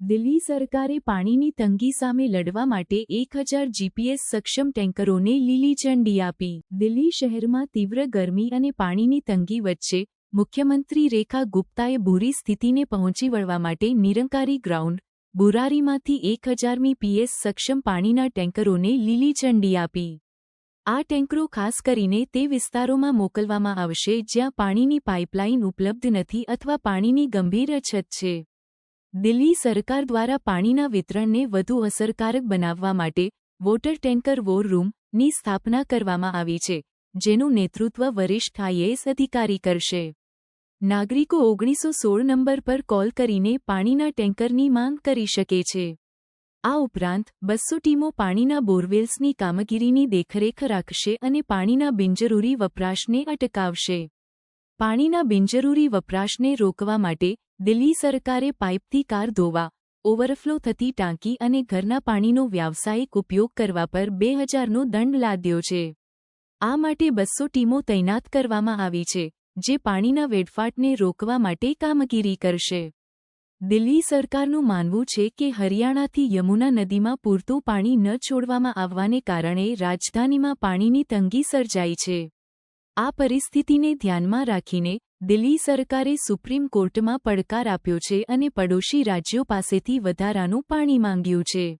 દિલ્હી સરકારે પાણીની તંગી સામે લડવા માટે એક હજાર જીપીએસ સક્ષમ ટેન્કરોને લીલી ઝંડી આપી. દિલ્હી શહેરમાં તીવ્ર ગરમી અને પાણીની તંગી વચ્ચે મુખ્યમંત્રી રેખા ગુપ્તાએ બુરી સ્થિતિને પહોંચી વળવા માટે નિરંકારી ગ્રાઉન્ડ, બુરારીમાંથી એક હજારમી પીએસ સક્ષમ પાણીના ટેન્કરોને લીલી ઝંડી આપી. આ ટેન્કરો ખાસ કરીને તે વિસ્તારોમાં મોકલવામાં આવશે જ્યાં પાણીની પાઇપલાઇન ઉપલબ્ધ નથી અથવા પાણીની ગંભીર અછત છે. દિલ્હી સરકાર દ્વારા પાણીના વિતરણને વધુ અસરકારક બનાવવા માટે વોટર ટેન્કર વોર રૂમની સ્થાપના કરવામાં આવી છે, જેનું નેતૃત્વ વરિષ્ઠ આઈએએસ અધિકારી કરશે. નાગરિકો ઓગણીસો સોળ નંબર પર કોલ કરીને પાણીના ટેન્કરની માંગ કરી શકે છે. આ ઉપરાંત, બસો ટીમો પાણીના બોરવેલ્સની કામગીરીની દેખરેખ રાખશે અને પાણીના બિનજરૂરી વપરાશને અટકાવશે. પાણીના બિનજરૂરી વપરાશને રોકવા માટે દિલ્હી સરકારે પાઇપથી કાર ધોવા, ઓવરફ્લો થતી ટાંકી અને ઘરના પાણીનો વ્યાવસાયિક ઉપયોગ કરવા પર બે હજારનો દંડ લાદ્યો છે. આ માટે બસો ટીમો તૈનાત કરવામાં આવી છે, જે પાણીના વેડફાટને રોકવા માટે કામગીરી કરશે. દિલ્હી સરકારનું માનવું છે કે હરિયાણાથી યમુના નદીમાં પૂરતું પાણી ન છોડવામાં આવવાને કારણે રાજધાનીમાં પાણીની તંગી સર્જાઈ છે. આ પરિસ્થિતિને ધ્યાનમાં રાખીને દિલ્હી સરકારે સુપ્રીમ કોર્ટમાં પડકાર આપ્યો છે અને પડોશી રાજ્યો પાસેથી વધારાનું પાણી માંગ્યું છે.